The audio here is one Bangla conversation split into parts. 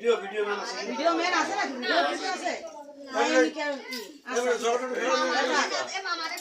Video video man আছে। ভিডিও ম্যান আছে না? ভিডিও কিছু আছে? মামারে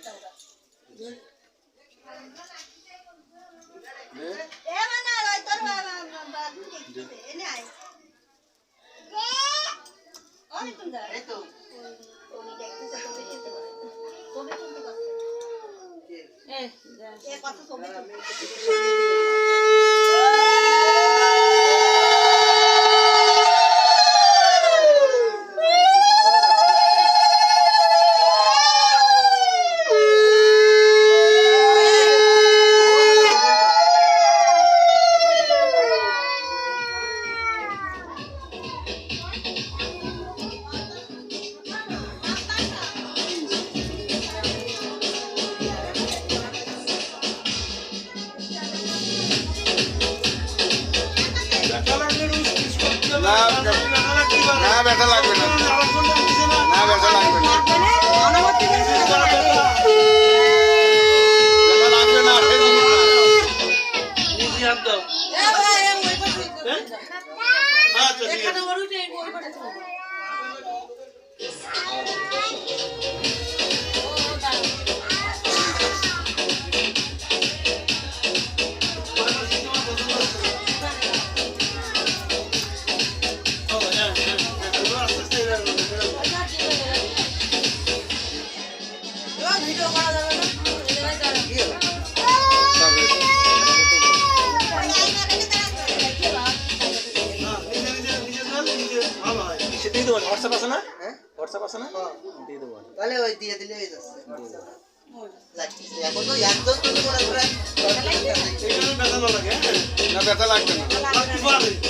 কথা Pedra Lagoa. হোয়াটসঅ্যাপ আছে না হোয়াটসঅ্যাপ আছে না দিয়ে দেবো তাহলে ওই দিয়ে দিলে হয়ে যাচ্ছে না ব্যথা লাগবে না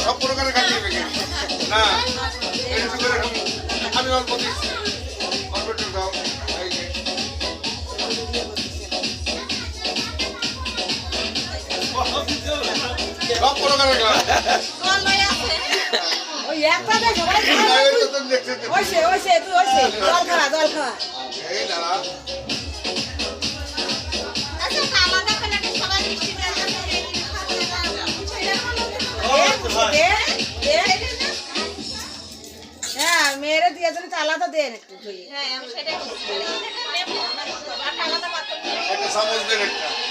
সব প্রকারের কাটিয়ে না আমি অল্প দিচ্ছি অল্প একটু হ্যাঁ মেয়েরা দিয়ে দিলে তো দেন একটু। হ্যাঁ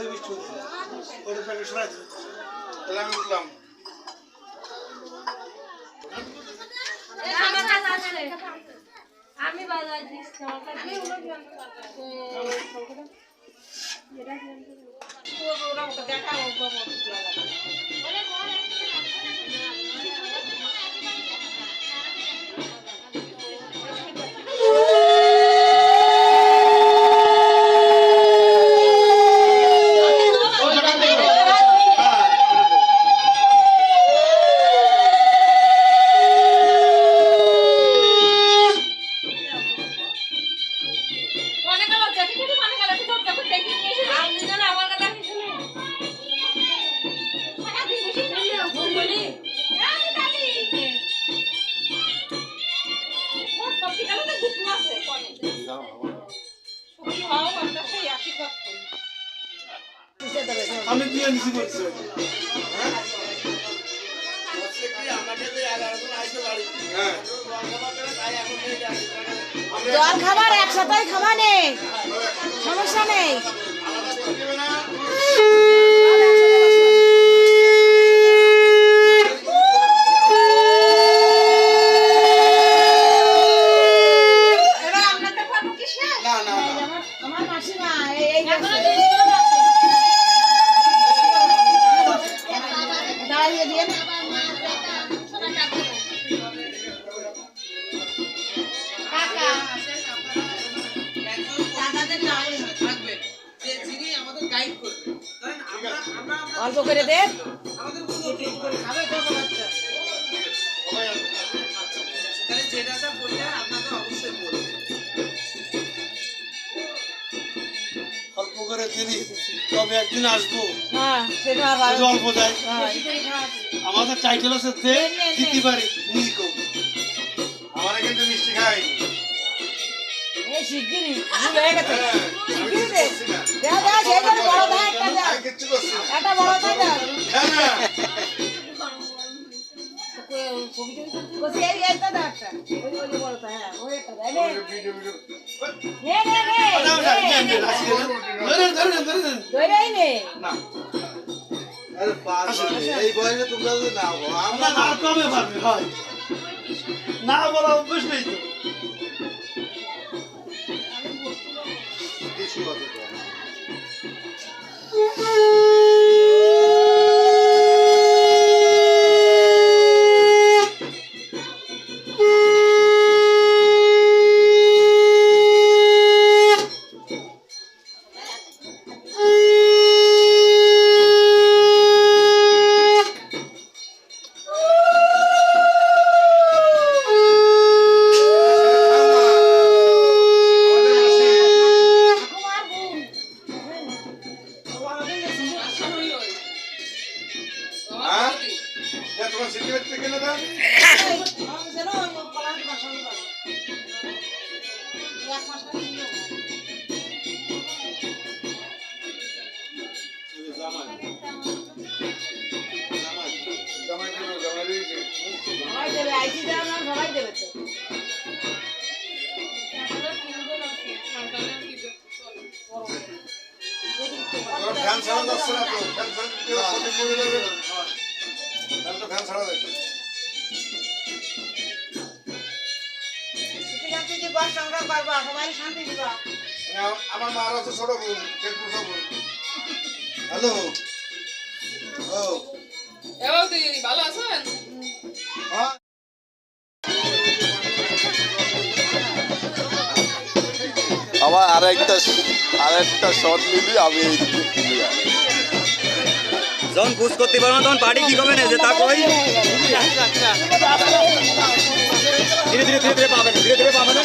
ওই মিষ্টি ওটা প্যাকেট সরাই তাহলে আমি উঠলাম। আমি বাজার দিচ্ছি। দেখা আমি দিয়ে নিছি বলছি। হ্যাঁ। জল খাবার একসাথেই খাওয়া নেই সমস্যা নেই। অল্প তবে একদিন আসব। হ্যাঁ অল্প যায় হ্যাঁ। আমাদের টাইটেল আছে দিতে পারি নিকো আমার কিন্তু মিষ্টি খাই। বড় একটা বড় হ্যাঁ। বসে এই হ্যাঁ নে। বয়সে তোমরা যদি আমরা না কবে পারবে হয় না বলা অভ্যেস নেই তো টিস্যু আছে ফ্যান ছাড়া যাচ্ছে না তো। ফ্যান ছাড়া। ফ্যান ছাড়া যাচ্ছে। ছুটি যাচ্ছে যে বস সবাই শান্তি দিবা। আমার মার আছে ছোট বোন পেটপুর বোন। হ্যালো ও এবার দিদি ভালো আছেন? হ্যাঁ। আমার আরেকটা আরেকটা শট নিলি আমি এই দিকে ফিরে যখন বুঝ করতে পারব না তখন পার্টি কি করবে না? যে তা কই? ধীরে ধীরে ধীরে ধীরে পাবেন ধীরে ধীরে পাবেন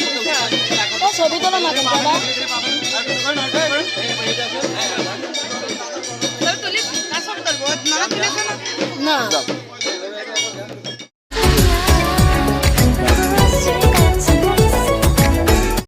না তুলেছে না না যাও।